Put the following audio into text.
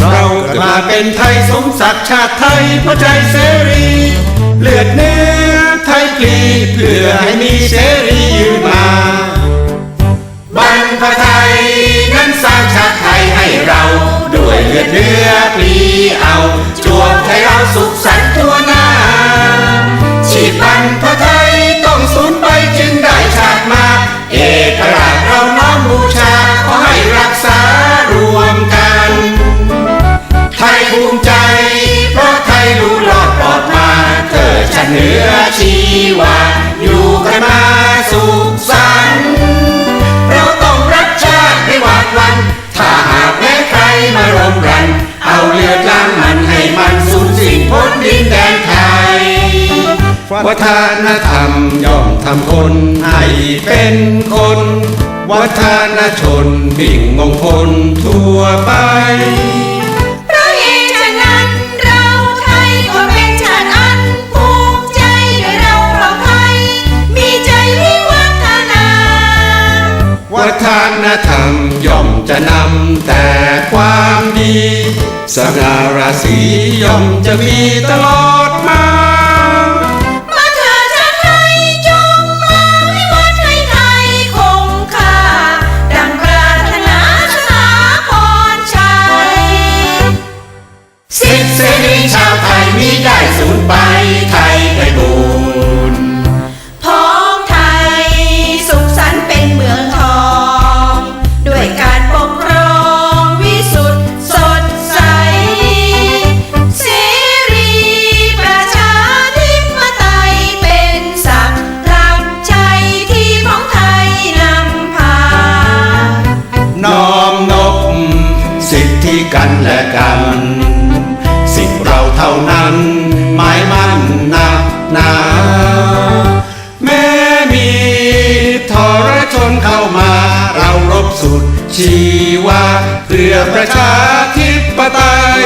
เราเกิดมาเป็นไทยสมศักดิ์ชาติไทยเพราะใจเสรี เลือดเนื้อไทยปลีเพื่อให้มีเสรียืนมาบรรพไทยนั้นสร้างชาติไทยให้เรา ด้วยเลือดเนื้อปลี ไทยภูมิใจ เพราะไทยรู้รอดปลอดมาเกิดชาติเหนือชีวา อยู่กันมาสุขสันต์เราต้องรักชาติให้หวาดวัน ถ้าหากแม้ใครมารมรัน เอาเลือดล้างมันให้มันสูญสิ้นพ้นดินแดนไทย วัฒนธรรมย่อมทำคนให้เป็นคน วัฒนชนบิ่งมงคลทั่วไป จะนำแต่ความดี สง่าราศีย่อมจะมีตลอดมามา กันและกัน สิ่งเราเท่านั้นหมายมั่นนักหนาแม้มีทรชนเข้ามาเรารบสุดชีวาเพื่อประชาธิปไตย